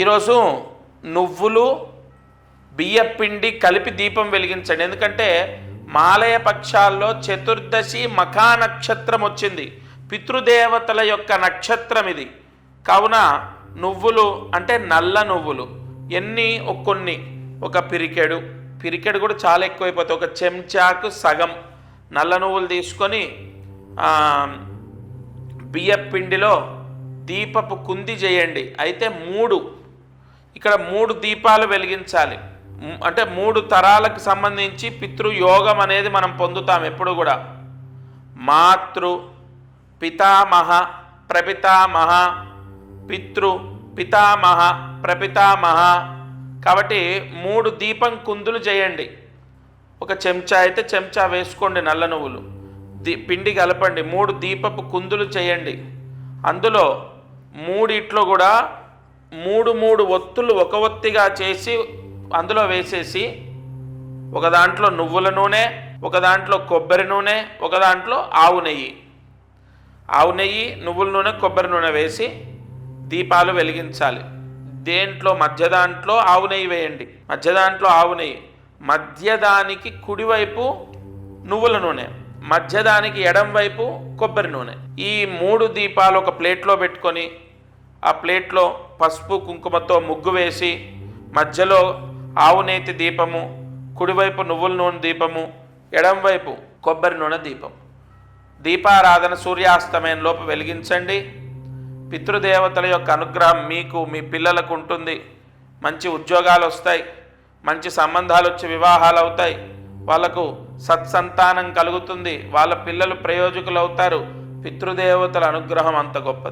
ఈరోజు నువ్వులు బియ్యపిండి కలిపి దీపం వెలిగించండి. ఎందుకంటే మాలయ పక్షాల్లో చతుర్దశి మఖా నక్షత్రం వచ్చింది. పితృదేవతల యొక్క నక్షత్రం ఇది. కావున నువ్వులు అంటే నల్ల నువ్వులు. ఎన్ని ఒక కొన్ని. ఒక పిరికెడు. పిరికెడు కూడా చాలా ఎక్కువైపోతుంది ఒక చెంచాకు సగం నల్ల నువ్వులు తీసుకొని బియ్యపిండిలో దీపపు కుంది చేయండి. అయితే మూడు ఇక్కడ మూడు దీపాలు వెలిగించాలి. అంటే మూడు తరాలకు సంబంధించి పితృయోగం అనేది మనం పొందుతాం ఎప్పుడు కూడా. మాతృ పితామహ ప్రపితామహ పితృ పితామహ ప్రపితామహ. కాబట్టి మూడు దీపం కుందులు చేయండి. ఒక చెంచా అయితే చెంచా వేసుకోండి నల్ల నువ్వులు. ది పిండి కలపండి. మూడు దీపపు కుందులు చేయండి. అందులో మూడిట్లో కూడా మూడు మూడు ఒత్తులు ఒక ఒత్తిగా చేసి అందులో వేసేసి ఒక దాంట్లో నువ్వుల నూనె ఒక దాంట్లో కొబ్బరి నూనె ఒక దాంట్లో ఆవు నెయ్యి. ఆవు నెయ్యి నువ్వుల నూనె కొబ్బరి నూనె వేసి దీపాలు వెలిగించాలి. దేంట్లో మధ్య దాంట్లో ఆవు నెయ్యి వేయండి. మధ్య దాంట్లో ఆవు నెయ్యి. మధ్య దానికి కుడివైపు నువ్వుల నూనె. మధ్య దానికి ఎడం వైపు కొబ్బరి నూనె. ఈ మూడు దీపాలు ఒక ప్లేట్లో పెట్టుకొని ఆ ప్లేట్లో పసుపు కుంకుమతో ముగ్గు వేసి మధ్యలో ఆవు నేతి దీపము కుడివైపు నువ్వుల నూనె దీపము ఎడంవైపు కొబ్బరి నూనె దీపం. దీపారాధన సూర్యాస్తమయం లోపు వెలిగించండి. పితృదేవతల యొక్క అనుగ్రహం మీకు మీ పిల్లలకు ఉంటుంది. మంచి ఉద్యోగాలు వస్తాయి. మంచి సంబంధాలు వచ్చి వివాహాలు అవుతాయి. వాళ్ళకు సత్సంతానం కలుగుతుంది. వాళ్ళ పిల్లలు ప్రయోజకులు అవుతారు. పితృదేవతల అనుగ్రహం అంత గొప్పది.